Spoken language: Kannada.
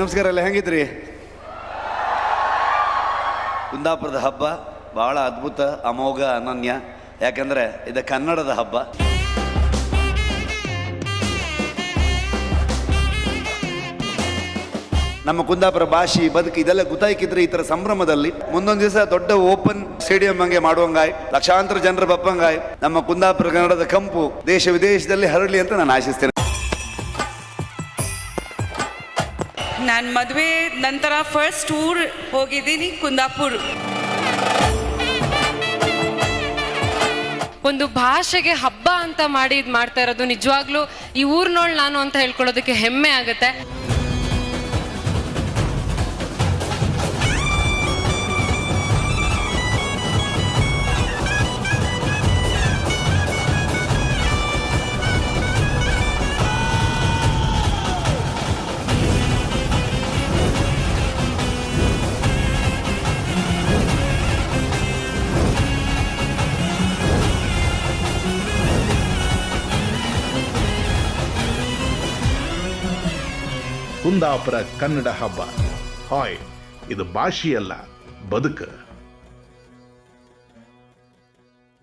ನಮಸ್ಕಾರ ಎಲ್ಲ ಹೆಂಗಿದ್ರಿ? ಕುಂದಾಪುರದ ಹಬ್ಬ, ಬಹಳ ಅದ್ಭುತ, ಅಮೋಘ, ಅನನ್ಯ. ಯಾಕಂದ್ರೆ ಇದು ಕನ್ನಡದ ಹಬ್ಬ. ನಮ್ಮ ಕುಂದಾಪುರ ಭಾಷೆ ಬದುಕು ಇದೆಲ್ಲ ಗೊತ್ತಾಯ್ಕಿದ್ರೆ ಈ ತರ ಸಂಭ್ರಮದಲ್ಲಿ. ಮುಂದೊಂದು ದಿವಸ ದೊಡ್ಡ ಓಪನ್ ಸ್ಟೇಡಿಯಂ ಹಂಗೆ ಮಾಡುವಂಗಾಯ್, ಲಕ್ಷಾಂತರ ಜನರ ಬಪ್ಪಂಗಾಯ್. ನಮ್ಮ ಕುಂದಾಪುರ ಕನ್ನಡದ ಕಂಪು ದೇಶ ವಿದೇಶದಲ್ಲಿ ಹರಳಿ ಅಂತ ನಾನು ಆಶಿಸ್ತೇನೆ. ನಾನು ಮದುವೆ ನಂತರ ಫಸ್ಟ್ ಟೂರ್ ಹೋಗಿದ್ದೀನಿ ಕುಂದಾಪುರ್. ಒಂದು ಭಾಷೆಗೆ ಹಬ್ಬ ಅಂತ ಮಾಡಿ ಇದು ಮಾಡ್ತಾ ಇರೋದು ನಿಜವಾಗ್ಲೂ ಈ ಊರ್ನೋಳ್ ನಾನು ಅಂತ ಹೇಳ್ಕೊಳ್ಳೋದಕ್ಕೆ ಹೆಮ್ಮೆ ಆಗುತ್ತೆ. ಕುಂದಾಪುರ ಕನ್ನಡ ಹಬ್ಬ. ಹಾಯ್ ಇದು ಭಾಷೆಯಲ್ಲ ಬದುಕು.